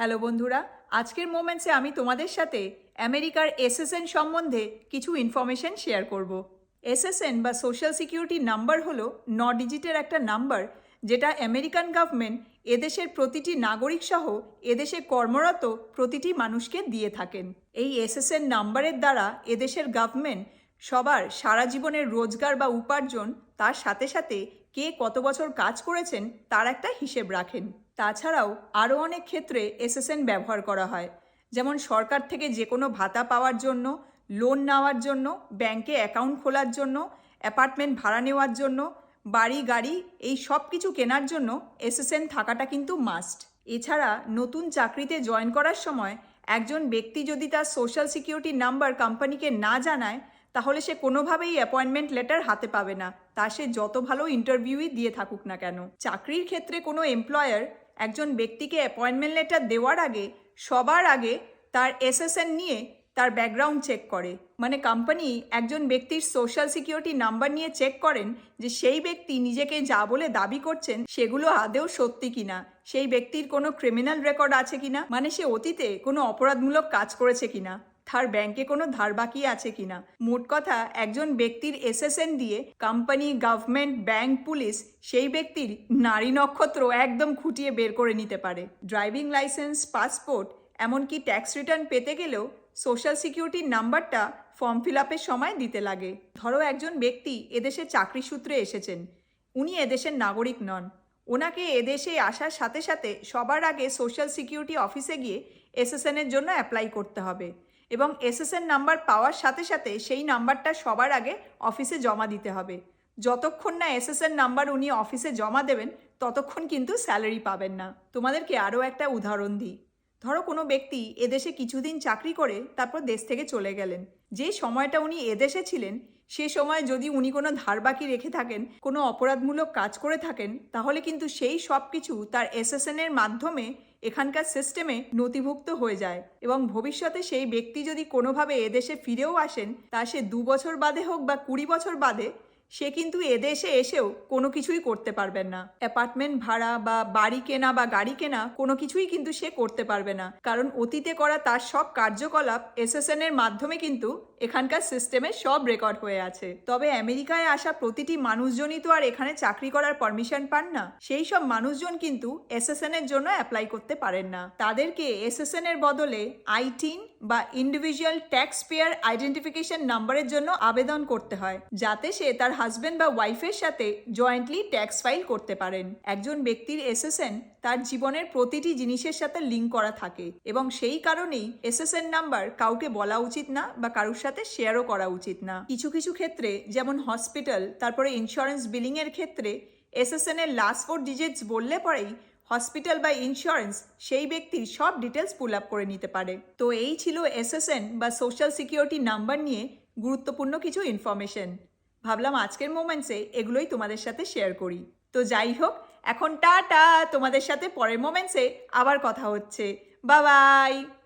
Hello বন্ধুরা, আজকের মোমেন্টসে আমি তোমাদের সাথে আমেরিকার এসএসএন সম্বন্ধে কিছু ইনফরমেশন শেয়ার করব। এসএসএন বা সোশ্যাল সিকিউরিটি নাম্বার হলো ন ডিজিটের একটা নাম্বার যেটা আমেরিকান গভর্নমেন্ট এদেশের প্রতিটি নাগরিক সহ এদেশে কর্মরত প্রতিটি মানুষকে দিয়ে থাকেন। এই এসএসএন নাম্বারের দ্বারা এদেশের গভর্নমেন্ট সবার সারা জীবনের রোজগার বা উপার্জন, তার সাথে সাথে কে কত বছর কাজ করেছেন, তার একটা হিসেব রাখেন। তাছাড়াও আরও অনেক ক্ষেত্রে এসএসএন ব্যবহার করা হয়। যেমন সরকার থেকে যে কোনো ভাতা পাওয়ার জন্য, লোন নেওয়ার জন্য, ব্যাংকে অ্যাকাউন্ট খোলার জন্য, অ্যাপার্টমেন্ট ভাড়া নেওয়ার জন্য, বাড়ি, গাড়ি এই সব কিছু কেনার জন্য এসএসএন থাকাটা কিন্তু মাস্ট। এছাড়া নতুন চাকরিতে জয়েন করার সময় একজন ব্যক্তি যদি তার সোশ্যাল সিকিউরিটি নাম্বার কোম্পানিকে না জানায়, তাহলে সে কোনোভাবেই অ্যাপয়েন্টমেন্ট লেটার হাতে পাবে না। তা সে যত ভালো ইন্টারভিউই দিয়ে থাকুক না কেন। চাকরির ক্ষেত্রে কোনো এমপ্লয়ার একজন ব্যক্তিকে অ্যাপয়েন্টমেন্ট লেটার দেওয়ার আগে, সবার আগে তার এসএসএন নিয়ে তার ব্যাকগ্রাউন্ড চেক করে। মানে কোম্পানি একজন ব্যক্তির সোশ্যাল সিকিউরিটি নাম্বার নিয়ে চেক করেন যে সেই ব্যক্তি নিজেকে যা বলে দাবি করছেন, সেগুলো আদেও সত্যি কিনা? সেই ব্যক্তির কোনো ক্রিমিনাল রেকর্ড আছে কিনা? মানে সে অতীতে কোনো অপরাধমূলক কাজ করেছে কিনা? তার ব্যাংকে কোনো ধার বাকি আছে কিনা? মোট কথা, একজন ব্যক্তির এসএসএন দিয়ে কোম্পানি গভর্নমেন্ট ব্যাংক পুলিশ সেই ব্যক্তির নারী নক্ষত্র একদম খুঁটিয়ে বের করে নিতে পারে। ড্রাইভিং লাইসেন্স পাসপোর্ট এমনকি ট্যাক্স রিটার্ন পেতে গেলেও সোশ্যাল সিকিউরিটির নাম্বারটা ফর্ম ফিল আপের সময় দিতে লাগে। ধরো একজন ব্যক্তি এদেশে চাকরি সূত্রে এসেছেন। উনি এদেশের নাগরিক নন। ওনাকে এদেশে আসার সাথে সাথে সবার আগে সোশ্যাল সিকিউরিটি অফিসে গিয়ে এসএসএন এর জন্য অ্যাপ্লাই করতে হবে। এবং এসএসএন নাম্বার পাওয়ার সাথে সাথে সেই নাম্বারটা সবার আগে অফিসে জমা দিতে হবে। যতক্ষণ না এসএসএন নাম্বার উনি অফিসে জমা দেবেন, ততক্ষণ কিন্তু স্যালারি পাবেন না। তোমাদেরকে আরও একটা উদাহরণ দিই। ধরো কোনো ব্যক্তি এদেশে কিছুদিন চাকরি করে, তারপর দেশ থেকে চলে গেলেন। যে সময়টা উনি এদেশে ছিলেন সে সময় যদি উনি কোনো ধার বাকি রেখে থাকেন, কোনো অপরাধমূলক কাজ করে থাকেন, তাহলে কিন্তু সেই সব কিছু তার এসএসএন এর মাধ্যমে এখানকার সিস্টেমে নথিভুক্ত হয়ে যায় এবং ভবিষ্যতে সেই ব্যক্তি যদি কোনোভাবে এদেশে ফিরেও আসেন, তা সে দু বছর বাদে হোক বা কুড়ি বছর বাদে, সে কিন্তু এদেশে এসেও কোনো কিছুই করতে পারবেন না। অ্যাপার্টমেন্ট ভাড়া বা বাড়ি কেনা বা গাড়ি কেনা কোনো কিছুই কিন্তু সে করতে পারবে না। কারণ অতীতে করা তার সব কার্যকলাপ এসএসএন এর মাধ্যমে কিন্তু এখানকার সিস্টেমে সব রেকর্ড হয়ে আছে। তবে আমেরিকায় আসা প্রতিটি মানুষজনই তো আর এখানে চাকরি করার পারমিশন পান না। সেই সব মানুষজন কিন্তু এসএসএন এর জন্য অ্যাপ্লাই করতে পারেন না। তাদেরকে এসএসএন এর বদলে আইটিন বা ইন্ডিভিজুয়াল ট্যাক্স পেয়ার আইডেন্টিফিকেশন নাম্বারের জন্য আবেদন করতে হয়, যাতে সে তার হাজবেন্ড বা ওয়াইফের সাথে জয়েন্টলি ট্যাক্স ফাইল করতে পারেন। একজন ব্যক্তির এসএসএন তার জীবনের প্রতিটি জিনিসের সাথে লিঙ্ক করা থাকে এবং সেই কারণেই এসএসএন নাম্বার কাউকে বলা উচিত না বা কারোর সাথে শেয়ারও করা উচিত না। কিছু কিছু ক্ষেত্রে, যেমন হসপিটাল তারপরে ইন্স্যুরেন্স বিলিং এর ক্ষেত্রে এসএসএন এর লাস্ট ফোর ডিজিটস বললে পরেই হসপিটাল বা ইন্স্যুরেন্স সেই ব্যক্তির সব ডিটেলস পুল আপ করে নিতে পারে। তো এই ছিল এসএসএন বা সোশ্যাল সিকিউরিটি নাম্বার নিয়ে গুরুত্বপূর্ণ কিছু ইনফরমেশন ভাবলাম আজকের মোমেন্টসে এগুলোই তোমাদের সাথে শেয়ার করি। তো যাই হোক, এখন টাটা! তোমাদের সাথে পরের মোমেন্টসে আবার কথা হচ্ছে। বা বাবাই